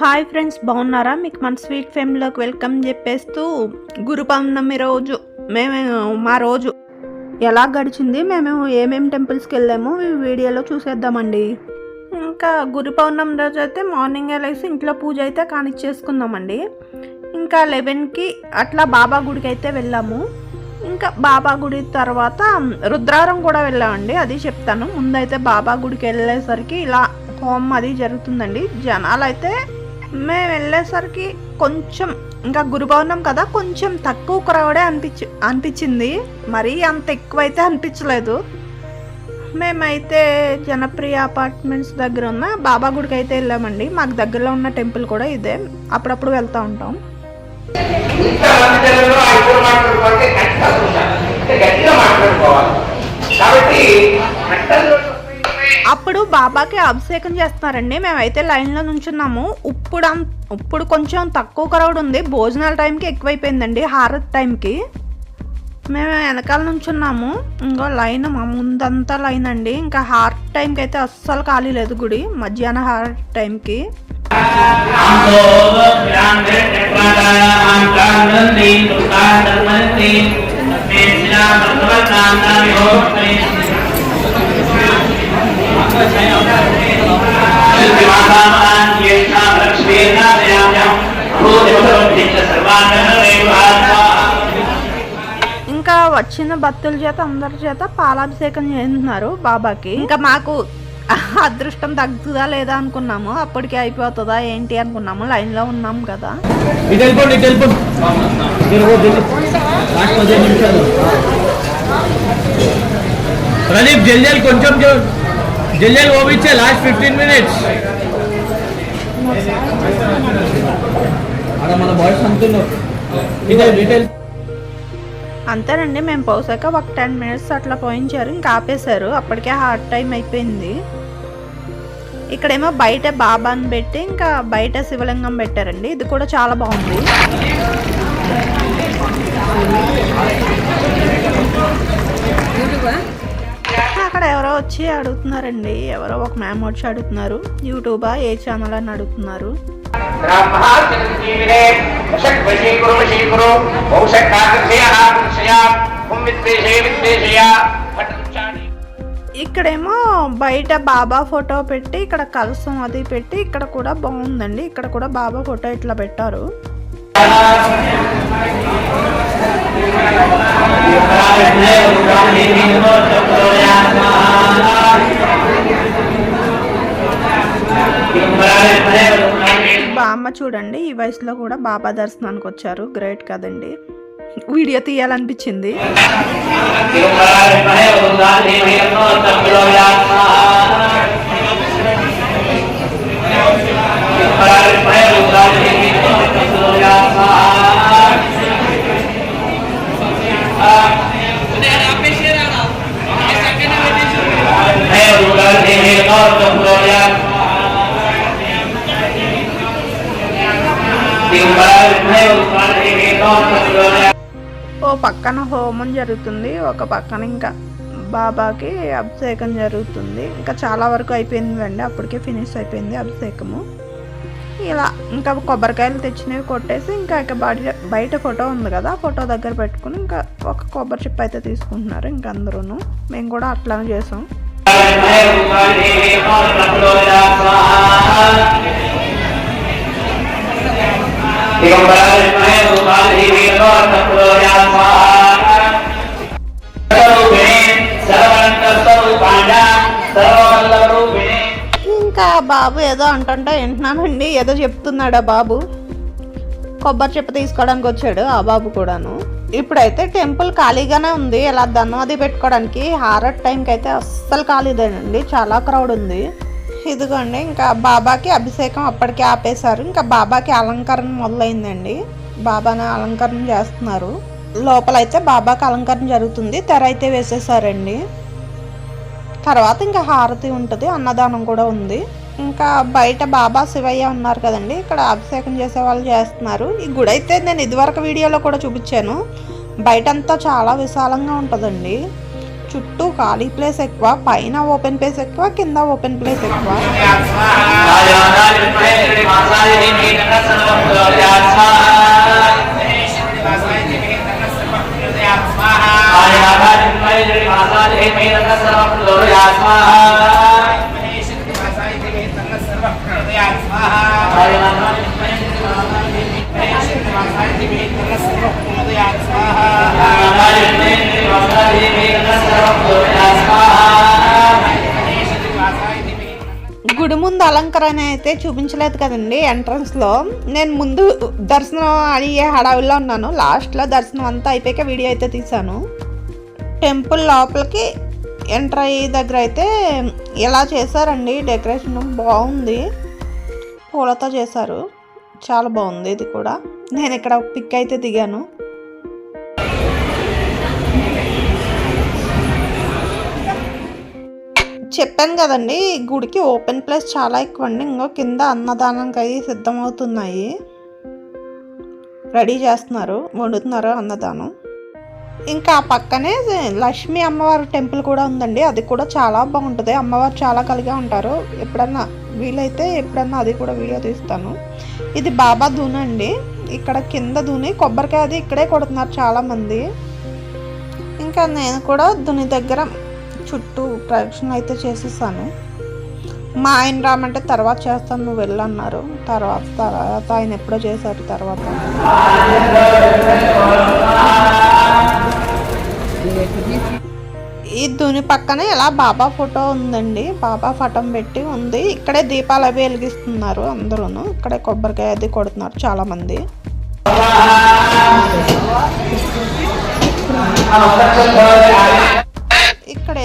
Hi friends బాగున్నారా? మీకు మన స్వీట్ ఫ్యామిలీలోకి వెల్కమ్ చెప్పేస్తూ గురు పౌర్ణమి రోజు మేము మా రోజు. ఎలా గడిచింది? మేము ఏమేమి టెంపుల్స్కి వెళ్ళామో? ఈ వీడియోలో చూసేద్దామండి. ఇంకా గురు పౌర్ణమి రోజు అయితే మార్నింగ్ వెళ్ళేసి ఇంట్లో పూజ అయితే కానిచ్చేసుకుందామండి. ఇంకా లెవెన్కి అట్లా బాబా గుడికి అయితే వెళ్ళాము. ఇంకా బాబా గుడి తర్వాత రుద్రారం కూడా వెళ్ళామండి అది చెప్తాను. ముందైతే బాబా గుడికి వెళ్ళేసరికి ఇలా హోమం అది జరుగుతుందండి. జనాలు అయితే మేము వెళ్ళేసరికి కొంచెం ఇంకా గురుభవనం కదా కొంచెం తక్కువ క్రౌడే అనిపించి అనిపించింది. మరీ అంత ఎక్కువైతే అనిపించలేదు. మేమైతే జనప్రియ అపార్ట్మెంట్స్ దగ్గర ఉన్న బాబా గుడికి అయితే వెళ్ళామండి. మాకు దగ్గరలో ఉన్న టెంపుల్ కూడా ఇదే. అప్పుడప్పుడు వెళ్తూ ఉంటాం. కాబట్టి అప్పుడు బాబాకి అభిషేకం చేస్తున్నారండి మేమైతే లైన్లో నుంచున్నాము ఇప్పుడు ఇప్పుడు కొంచెం తక్కువ క్రౌడ్ ఉంది భోజనాల టైంకి ఎక్కువైపోయిందండి హారత్ టైంకి మేము వెనకాల నుంచున్నాము ఇంకో లైన్ మా ముందంతా లైన్ అండి ఇంకా హార్ట్ టైంకి అయితే అస్సలు ఖాళీ లేదు గుడి మధ్యాహ్న హార్ట్ టైంకి ఇంకా వచ్చిన భక్తుల చేత అందరి చేత పాలాభిషేకం చేస్తున్నారు బాబాకి. ఇంకా మాకు అదృష్టం తగ్గుతుందా లేదా అనుకున్నాము. అప్పటికే అయిపోతుందా ఏంటి అనుకున్నాము. లైన్లో ఉన్నాము కదా. ప్రదీప్ జల్ జల్ కొంచెం జల్జల్ ఓపించే లాస్ట్ ఫిఫ్టీన్ మినిట్స్. అక్కడ మన బాయ్స్ అంటున్నారు. ఇదే డీటెయిల్ అంతేనండి మేము పోసాక ఒక టెన్ మినిట్స్ అట్లా పోయించారు ఇంకా ఆపేశారు. అప్పటికే హార్డ్ టైం అయిపోయింది. ఇక్కడేమో బయట బాబాని పెట్టి ఇంకా బయట శివలింగం పెట్టారండి. ఇది కూడా చాలా బాగుంది. అక్కడ ఎవరో వచ్చి అడుగుతున్నారండి. ఎవరో ఒక మ్యామ్ వచ్చి అడుగుతున్నారు. యూట్యూబా ఏ ఛానల్ అని అడుగుతున్నారు. ఇక్కడేమో బయట బాబా ఫోటో పెట్టి ఇక్కడ కలసం అది పెట్టి ఇక్కడ కూడా బాగుందండి. ఇక్కడ కూడా బాబా ఫోటో ఇట్లా పెట్టారు. బామ్మ చూడండి ఈ వయసులో కూడా బాబా దర్శనానికి వచ్చారు. గ్రేట్ కదండి. వీడియో తీయాలనిపించింది. పక్కన హోమం జరుగుతుంది. ఒక పక్కన ఇంకా బాబాకి అభిషేకం జరుగుతుంది. ఇంకా చాలా వరకు అయిపోయిందండి. అప్పటికే ఫినిష్ అయిపోయింది అభిషేకము. ఇలా ఇంకా కొబ్బరికాయలు తెచ్చినవి కొట్టేసి ఇంకా ఇక బయట బయట ఫోటో ఉంది కదా ఆ ఫోటో దగ్గర పెట్టుకుని ఇంకా ఒక కొబ్బరి చిప్ అయితే తీసుకుంటున్నారు ఇంకా అందరూ మేము కూడా అట్లానే చేసాం. ఇంకా బాబు ఏదో అంటుంటే వింటున్నానండి. ఏదో చెప్తున్నాడా బాబు. కొబ్బరి చెప్ప తీసుకోవడానికి వచ్చాడు ఆ బాబు కూడాను. ఇప్పుడైతే టెంపుల్ ఖాళీగానే ఉంది. ఇలా దండం అది పెట్టుకోవడానికి హారట్ టైంకి అయితే అస్సలు ఖాళీదేనండి. చాలా క్రౌడ్ ఉంది. ఇదిగోండి ఇంకా బాబాకి అభిషేకం అప్పటికే ఆపేశారు. ఇంకా బాబాకి అలంకరణ మొదలైందండి. బాబాని అలంకరణ చేస్తున్నారు. లోపలైతే బాబాకి అలంకరణ జరుగుతుంది. తెర అయితే వేసేసారండి తర్వాత ఇంకా హారతి ఉంటుంది అన్నదానం కూడా ఉంది. ఇంకా బయట బాబా శివయ్య ఉన్నారు కదండి ఇక్కడ అభిషేకం చేసే వాళ్ళు చేస్తున్నారు. ఈ గుడి అయితే నేను ఇదివరకు వీడియోలో కూడా చూపించాను. బయటంతా చాలా విశాలంగా ఉంటుందండి. चुट खाली प्लेस पैन ओपन प्लेस कपन प्लेस Thank. గుడి ముందు అలంకరణ అయితే చూపించలేదు కదండి ఎంట్రన్స్లో నేను ముందు దర్శనం అయ్యే హడావిలో ఉన్నాను. లాస్ట్లో దర్శనం అంతా అయిపోయాక వీడియో అయితే తీశాను. టెంపుల్ లోపలికి ఎంటర్ అయ్యే దగ్గర అయితే ఇలా చేశారండి? డెకరేషన్ బాగుంది. పూలతో చేశారు. చాలా బాగుంది ఇది కూడా. నేను ఇక్కడ పిక్ అయితే దిగాను. చెప్పాను కదండి గుడికి ఓపెన్ ప్లేస్ చాలా ఎక్కువ అండి ఇంకో కింద అన్నదానంకి అవి సిద్ధమవుతున్నాయి. రెడీ చేస్తున్నారు వండుతున్నారు అన్నదానం. ఇంకా పక్కనే లక్ష్మీ అమ్మవారి టెంపుల్ కూడా ఉందండి. అది కూడా చాలా బాగుంటుంది. అమ్మవారు చాలా కలిగా ఉంటారు. ఎప్పుడన్నా వీలైతే ఎప్పుడన్నా అది కూడా వీడియో తీస్తాను. ఇది బాబా దూన అండి. ఇక్కడ కింద దూని కొబ్బరికాయ అది ఇక్కడే కొడుతున్నారు చాలామంది. ఇంకా నేను కూడా దుని దగ్గర చుట్టూ ప్రదక్షిణ అయితే చేసేసాను. మా ఆయన రామంటే తర్వాత చేస్తాను నువ్వు వెళ్ళన్నారు తర్వాత తర్వాత ఆయన ఎప్పుడో చేశారు తర్వాత. ఈ దుని పక్కనే ఇలా బాబా ఫోటో ఉందండి. బాబా ఫటం పెట్టి ఉంది. ఇక్కడే దీపాలు అవి వెలిగిస్తున్నారు అందరూను. ఇక్కడే కొబ్బరికాయ అది కొడుతున్నారు చాలా మంది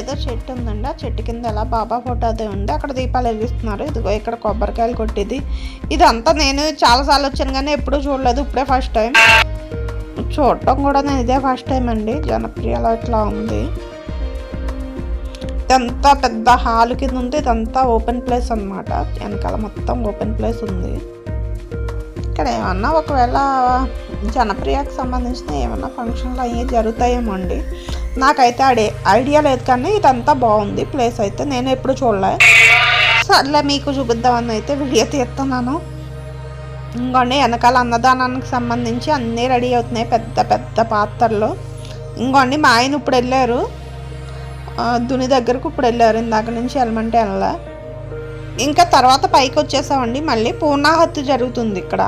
ఏదో చెట్టు ఉందండి. ఆ చెట్టు కింద ఎలా బాబా ఫోటో అదే ఉంది. అక్కడ దీపాలు వెలిగిస్తున్నారు. ఇదిగో ఇక్కడ కొబ్బరికాయలు కొట్టేది. ఇదంతా నేను చాలాసార్లు వచ్చాను కానీ ఎప్పుడూ చూడలేదు. ఇప్పుడే ఫస్ట్ టైం చూడటం కూడా నేను ఇదే ఫస్ట్ టైం అండి. జనప్రియలో ఇట్లా ఉంది. ఇదంతా పెద్ద హాల్ కింద ఉంది. ఇదంతా ఓపెన్ ప్లేస్ అన్నమాట. వెనకాల మొత్తం ఓపెన్ ప్లేస్ ఉంది. ఇక్కడ ఏమన్నా ఒకవేళ జనప్రియకు సంబంధించిన ఏమైనా ఫంక్షన్లు అయ్యి జరుగుతాయేమో అండి. నాకైతే అడే ఐడియా లేదు కానీ ఇదంతా బాగుంది. ప్లేస్ అయితే నేను ఎప్పుడు చూడలే. సర్లే మీకు చూపిద్దామని అయితే వీడియో తీస్తున్నాను. ఇంకోండి వెనకాల అన్నదానానికి సంబంధించి అన్నీ రెడీ అవుతున్నాయి. పెద్ద పెద్ద పాత్రలు. ఇంకోండి మా ఆయన ఇప్పుడు వెళ్ళారు. దుని దగ్గరకు ఇప్పుడు వెళ్ళారు. ఇందాక నుంచి వెళ్ళమంటే వెళ్ళా ఇంకా తర్వాత పైకి వచ్చేసామండి. మళ్ళీ పూర్ణాహత్య జరుగుతుంది ఇక్కడ.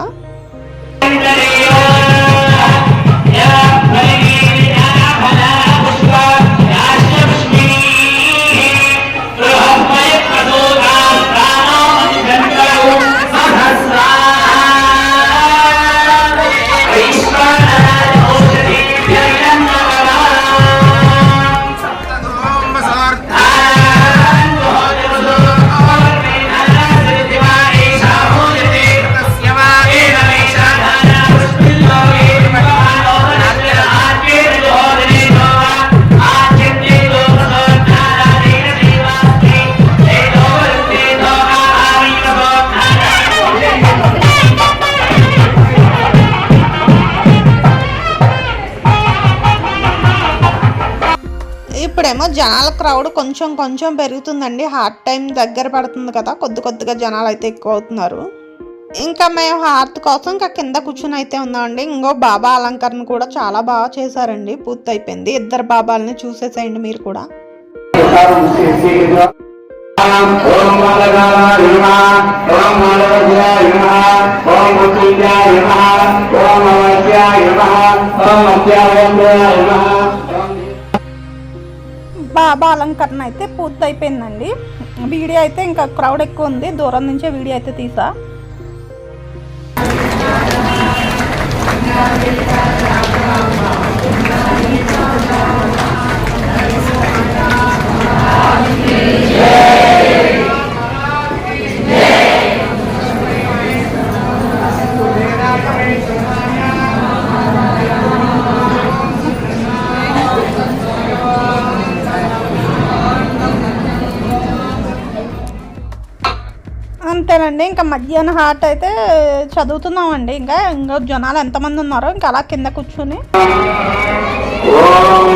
Yeah, baby, I'm a జనాల క్రౌడ్ కొంచెం కొంచెం పెరుగుతుందండి. హార్ట్ టైం దగ్గర పడుతుంది కదా కొద్ది కొద్దిగా జనాలు అయితే ఎక్కువ అవుతున్నారు ఇంకా మేము హార్ట్ కోసం ఇంకా కింద కూర్చుని అయితే ఉన్నామండి. ఇంకో బాబా అలంకరణ కూడా చాలా బాగా చేశారండి. పూర్తి అయిపోయింది ఇద్దరు బాబాలని చూసేసేయండి మీరు కూడా. ఓం బాబా అలంకరణ అయితే పూర్తయిపోయిందండి. వీడియో అయితే ఇంకా క్రౌడ్ ఎక్కువ ఉంది. దూరం నుంచే వీడియో అయితే తీసా. అంతేనండి ఇంకా మధ్యాహ్నం హార్ట్ అయితే చదువుతున్నామండి ఇంకా ఇంకా జనాలు ఎంతమంది ఉన్నారో ఇంకా అలా కింద కూర్చుని ఓం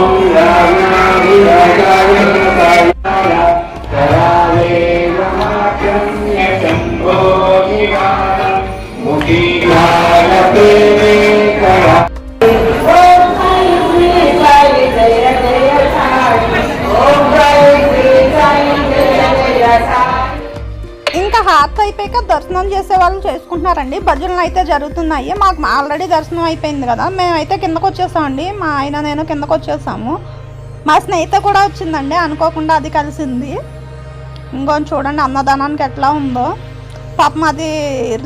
ఇంకా అయిపోయాక దర్శనం చేసే వాళ్ళు చేసుకుంటున్నారండి. భజనలు అయితే జరుగుతున్నాయి. మాకు ఆల్రెడీ దర్శనం అయిపోయింది కదా. మేమైతే కిందకు వచ్చేసామండి. మా ఆయన నేను కిందకు వచ్చేసాము. మా స్నేహిత కూడా వచ్చిందండి. అనుకోకుండా అది కలిసింది. ఇంకొని చూడండి అన్నదానానికి ఎట్లా ఉందో. పాపం అది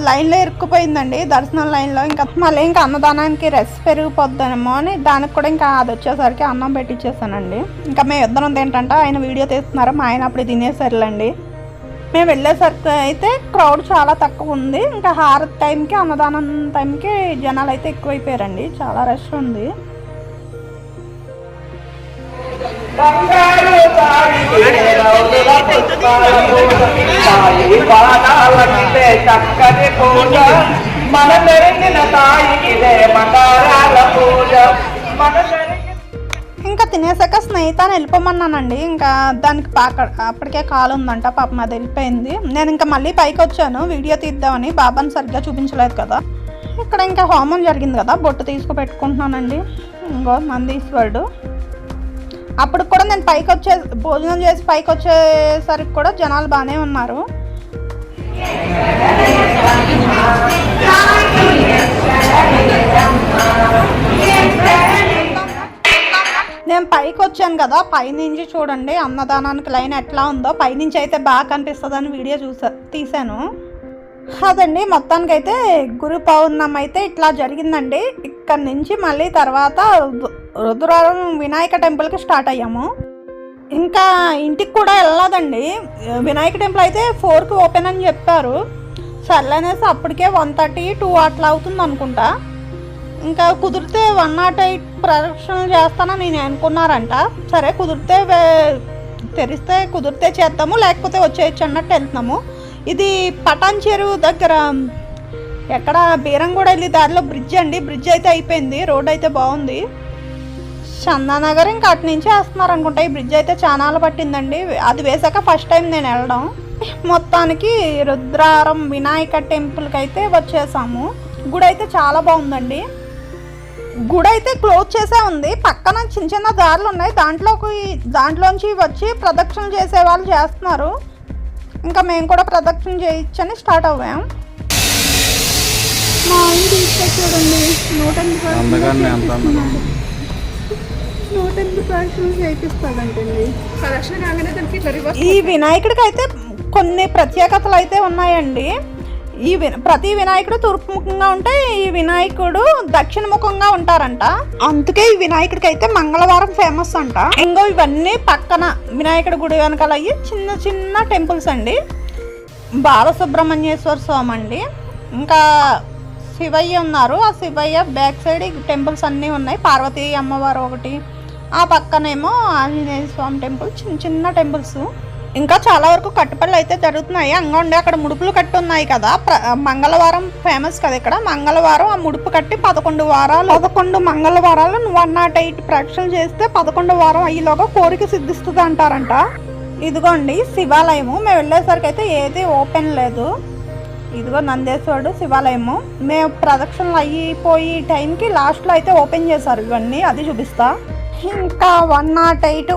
లైన్లో ఇరుక్కుపోయిందండి. దర్శనం లైన్లో. ఇంకా మళ్ళీ ఇంకా అన్నదానానికి రెస్ పెరిగిపోద్దేమో అని దానికి కూడా ఇంకా అది వచ్చేసరికి అన్నం పెట్టించేసానండి ఇంకా మేము ఇద్దరం ఏంటంటే ఆయన వీడియో తీస్తున్నారు? మా ఆయన అప్పుడు తినేసరిలండి. మేము వెళ్ళేసరికి అయితే క్రౌడ్ చాలా తక్కువ ఉంది ఇంకా హారతి టైంకి అన్నదానం టైంకి జనాలు అయితే ఎక్కువైపోయారండి చాలా రష్ ఉంది బంగారు తాయి మన మంగారాల పూజ మన ఇంకా తినేసాక స్నేహితాన్ని వెళ్ళిపోమన్నానండి. ఇంకా దానికి పాక అప్పటికే కాలు ఉందంట పాపం అది వెళ్ళిపోయింది. నేను ఇంకా మళ్ళీ పైకి వచ్చాను వీడియో తీద్దామని బాబాని సరిగ్గా చూపించలేదు కదా. ఇక్కడ ఇంకా హోమం జరిగింది కదా బొట్టు తీసుకుపెట్టుకుంటున్నానండి. ఇంకో మందీశ్వరుడు అప్పుడు కూడా నేను పైకి వచ్చే భోజనం చేసి పైకి వచ్చేసరికి కూడా జనాలు బాగానే ఉన్నారు. నేను పైకి వచ్చాను కదా పైనుంచి చూడండి అన్నదానానికి లైన్ ఎట్లా ఉందో. పైనుంచి అయితే బాగా కనిపిస్తుందని వీడియో చూసా తీసాను అదండి మొత్తానికి అయితే గురు పౌర్ణమి అయితే ఇట్లా జరిగిందండి. ఇక్కడ నుంచి మళ్ళీ తర్వాత రుద్రవరం వినాయక టెంపుల్కి స్టార్ట్ అయ్యాము. ఇంకా ఇంటికి కూడా వెళ్ళదండి వినాయక టెంపుల్ అయితే ఫోర్కి ఓపెన్ అని చెప్పారు. సర్లేనేసి అప్పటికే వన్ థర్టీ టూ అట్లా అవుతుంది అనుకుంటా. ఇంకా కుదిరితే వన్ నాట్ ఎయిట్ ప్రదక్షిణలు చేస్తానని నేను అనుకున్నారంట. సరే కుదిరితే తెరిస్తే కుదిరితే చేద్దాము లేకపోతే వచ్చేయచ్చు అన్నట్టు వెళ్తున్నాము. ఇది పటాన్ చెరువు దగ్గర ఎక్కడ బీరంగూడ వెళ్ళి దారిలో బ్రిడ్జ్ అండి. బ్రిడ్జ్ అయితే అయిపోయింది రోడ్ అయితే బాగుంది. చందానగర్ ఇంకా అటు నుంచి వేస్తున్నారు అనుకుంటా ఈ బ్రిడ్జ్ అయితే చాలా పట్టిందండి. అది వేసాక ఫస్ట్ టైం నేను వెళ్ళడం. మొత్తానికి రుద్రారం వినాయక టెంపుల్కి అయితే వచ్చేసాము. గుడి అయితే చాలా బాగుందండి. గుడి అయితే క్లోజ్ చేసే ఉంది. పక్కన చిన్న చిన్న దారులు ఉన్నాయి. దాంట్లోకి దాంట్లోంచి వచ్చి ప్రదక్షిణ చేసే వాళ్ళు చేస్తున్నారు. ఇంకా మేము కూడా ప్రదక్షిణ చేయొచ్చని స్టార్ట్ అవ్వాం. మా ఆయన నూట ఎనిమిది. నూట ఈ వినాయకుడికి అయితే కొన్ని ప్రత్యేకతలు అయితే ఉన్నాయండి. ఈ విన ప్రతి వినాయకుడు తూర్పుముఖంగా ఉంటే ఈ వినాయకుడు దక్షిణముఖంగా ఉంటారంట. అందుకే ఈ వినాయకుడికి అయితే మంగళవారం ఫేమస్ అంట. ఇంకో ఇవన్నీ పక్కన వినాయకుడి గుడి వెనకాల అయ్యి చిన్న చిన్న టెంపుల్స్ అండి. బాలసుబ్రహ్మణ్యేశ్వర స్వామి అండి. ఇంకా శివయ్య ఉన్నారు. ఆ శివయ్య బ్యాక్ సైడ్ టెంపుల్స్ అన్నీ ఉన్నాయి. పార్వతీ అమ్మవారు ఒకటి. ఆ పక్కనేమో ఆంజనేయ స్వామి టెంపుల్. చిన్న చిన్న టెంపుల్స్. ఇంకా చాలా వరకు కట్టుపళ్ళు అయితే జరుగుతున్నాయి. అంగండి అక్కడ ముడుపులు కట్టి ఉన్నాయి కదా. ప్ర- మంగళవారం ఫేమస్ కదా ఇక్కడ. మంగళవారం ఆ ముడుపు కట్టి పదకొండు వారాలు పదకొండు మంగళవారాలు వన్ నాట్ ఎయిట్ ప్రదక్షిణలు చేస్తే పదకొండు వారం అయ్యేలోగా కోరిక సిద్ధిస్తుంది అంటారంట. ఇదిగోండి శివాలయము. మేము వెళ్ళేసరికి అయితే ఏది ఓపెన్ లేదు. ఇదిగో నందేశ్వరుడు శివాలయము. మేము ప్రదక్షిణలు అయిపోయి టైంకి లాస్ట్లో అయితే ఓపెన్ చేశారు ఇవన్నీ. అది చూపిస్తా. ఇంకా వన్ నాట్ ఎయిట్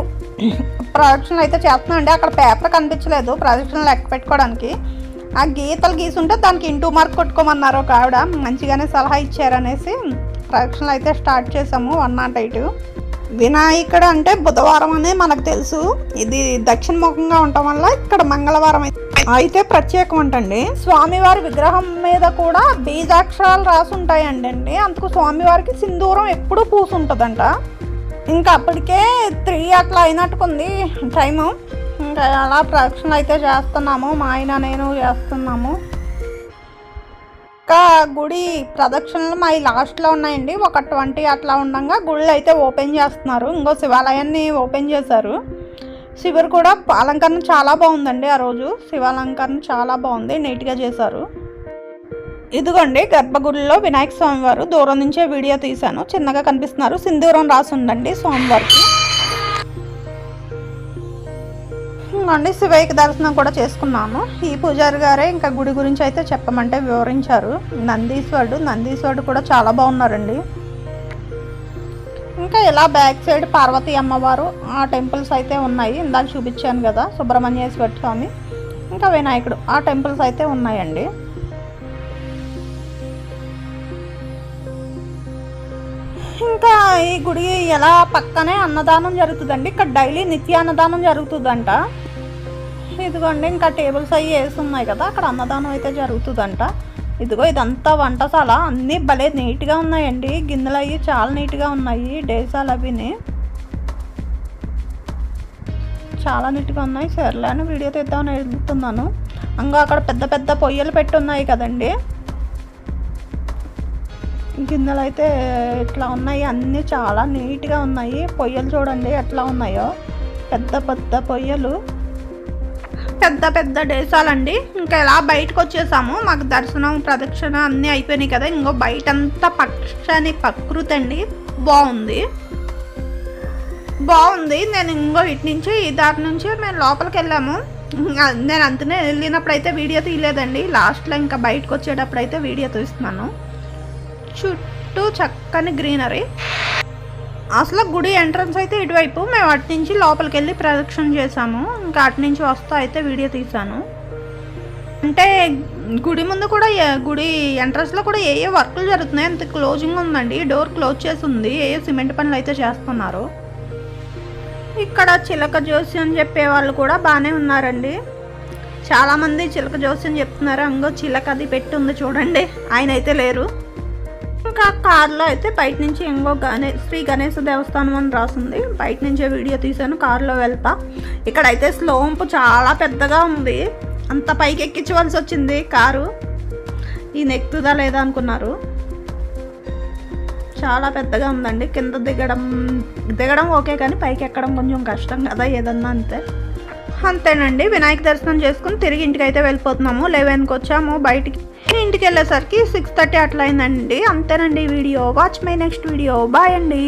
ప్రదక్షిణలు అయితే చేస్తున్నాం అండి అక్కడ పేపర్ కనిపించలేదు. ప్రదక్షిణలు లెక్క పెట్టుకోవడానికి. ఆ గీతలు గీసుంటే దానికి ఇంటూ మార్క్ కొట్టుకోమన్నారు ఒక ఆవిడ. మంచిగానే సలహా ఇచ్చారనేసి ప్రదక్షిణలు అయితే స్టార్ట్ చేసాము వన్ నాట్ ఎయిట్. వినాయకుడు అంటే బుధవారం అనే మనకు తెలుసు. ఇది దక్షిణ ముఖంగా ఉండటం వల్ల ఇక్కడ మంగళవారం అయితే అయితే ప్రత్యేకం అంటండి. స్వామివారి విగ్రహం మీద కూడా బీజాక్షరాలు రాసి ఉంటాయండి అండి అందుకు స్వామివారికి సింధూరం ఎప్పుడూ పూసుంటుందంట. ఇంకా అప్పటికే త్రీ అట్లా అయినట్టుకుంది టైము ఇంకా అలా ప్రదక్షిణలు అయితే చేస్తున్నాము. మా ఆయన నేను చేస్తున్నాము. ఇంకా గుడి ప్రదక్షిణలు మా లాస్ట్లో ఉన్నాయండి. ఒక ట్వంటీ అట్లా ఉండగా గుళ్ళు అయితే ఓపెన్ చేస్తున్నారు. ఇంకో శివాలయాన్ని ఓపెన్ చేశారు. శివుడు కూడా అలంకరణ చాలా బాగుందండి ఆ రోజు. శివాలంకరణ చాలా బాగుంది నీట్గా చేశారు. ఇదిగోండి గర్భగుడిలో వినాయక స్వామి వారు దూరం నుంచే వీడియో తీశాను. చిన్నగా కనిపిస్తున్నారు. సింధూరం రాసి ఉందండి స్వామివారికి. ఇంకోండి శివయ్యకి దర్శనం కూడా చేసుకున్నాము. ఈ పూజారి గారే ఇంకా గుడి గురించి అయితే చెప్పమంటే వివరించారు. నందీశ్వరుడు నందీశ్వరుడు కూడా చాలా బాగున్నారండి. ఇంకా ఇలా బ్యాక్ సైడ్ పార్వతీ అమ్మవారు ఆ టెంపుల్స్ అయితే ఉన్నాయి. ఇందాక చూపించాను కదా సుబ్రహ్మణ్యేశ్వర స్వామి ఇంకా వినాయకుడు ఆ టెంపుల్స్ అయితే ఉన్నాయండి. ఇంకా ఈ గుడి ఎలా పక్కనే అన్నదానం జరుగుతుందండి? ఇక్కడ డైలీ నిత్య అన్నదానం జరుగుతుందంట. ఇదిగోండి ఇంకా టేబుల్స్ అవి వేసి ఉన్నాయి కదా అక్కడ అన్నదానం అయితే జరుగుతుందంట. ఇదిగో ఇదంతా వంటశాల. అన్నీ భలే నీట్గా ఉన్నాయండి. గిన్నెలు అవి చాలా నీట్గా ఉన్నాయి. డేసాలు అవిని. చాలా నీట్గా ఉన్నాయి. సర్లే అని వీడియో తీద్దామని వెళ్తున్నాను. ఇంకా అక్కడ పెద్ద పెద్ద పొయ్యలు పెట్టి ఉన్నాయి కదండి. గిన్నెలు అయితే ఇట్లా ఉన్నాయి? అన్నీ చాలా నీట్గా ఉన్నాయి. పొయ్యలు చూడండి ఎట్లా ఉన్నాయో. పెద్ద పెద్ద పొయ్యలు. పెద్ద పెద్ద డేసాలండి. ఇంకా ఎలా బయటకు వచ్చేసాము మాకు దర్శనం ప్రదక్షిణ అన్నీ అయిపోయినాయి కదా. ఇంకో బయట అంతా పక్షాని ప్రకృతి అండి. బాగుంది. బాగుంది. నేను ఇంకో ఇటు నుంచి ఈ దారి నుంచి మేము లోపలికి వెళ్ళాము నేను అంతనే వెళ్ళినప్పుడు అయితే వీడియో తీయలేదండి. లాస్ట్లో ఇంకా బయటకు వచ్చేటప్పుడు అయితే వీడియో తీస్తున్నాను. చుట్టూ చక్కని గ్రీనరీ. అసలు గుడి ఎంట్రన్స్ అయితే ఇటువైపు మేము అటు నుంచి లోపలికి వెళ్ళి ప్రదక్షిణ చేసాము ఇంకా అటు నుంచి వస్తూ అయితే వీడియో తీసాను అంటే గుడి ముందు కూడా గుడి ఎంట్రన్స్లో కూడా ఏ ఏ వర్కులు జరుగుతున్నాయి? అంత క్లోజింగ్ ఉందండి. డోర్ క్లోజ్ చేసి ఉంది ఏ ఏ సిమెంట్ పనులు అయితే చేస్తున్నారు? ఇక్కడ చిలక జోసి అని చెప్పే వాళ్ళు కూడా బాగానే ఉన్నారండి. చాలామంది చిలక జోసి అని చెప్తున్నారు. అంగో చిలక అది పెట్టి ఉంది చూడండి. ఆయన అయితే లేరు. ఇంకా కార్లో అయితే బయట నుంచి ఇంకో గణేష్ శ్రీ గణేష దేవస్థానం అని రాసింది. బయట నుంచే వీడియో తీశాను కార్లో వెళ్తా. ఇక్కడైతే స్లోంపు చాలా పెద్దగా ఉంది. అంత పైకి ఎక్కించవలసి వచ్చింది కారు. ఈయన ఎక్కుతుందా లేదా అనుకున్నారు. చాలా పెద్దగా ఉందండి. కింద దిగడం దిగడం ఓకే కానీ పైకి ఎక్కడం కొంచెం కష్టం కదా ఏదన్నా అంతే. అంతేనండి. వినాయక దర్శనం చేసుకుని తిరిగి ఇంటికి అయితే వెళ్ళిపోతున్నాము. లెవెన్కి వచ్చాము. బయటికి ఇంటికి వెళ్ళేసరికి సిక్స్ థర్టీ అట్లా అయిందండి అంతేనండి video. Watch my next video bye అండి.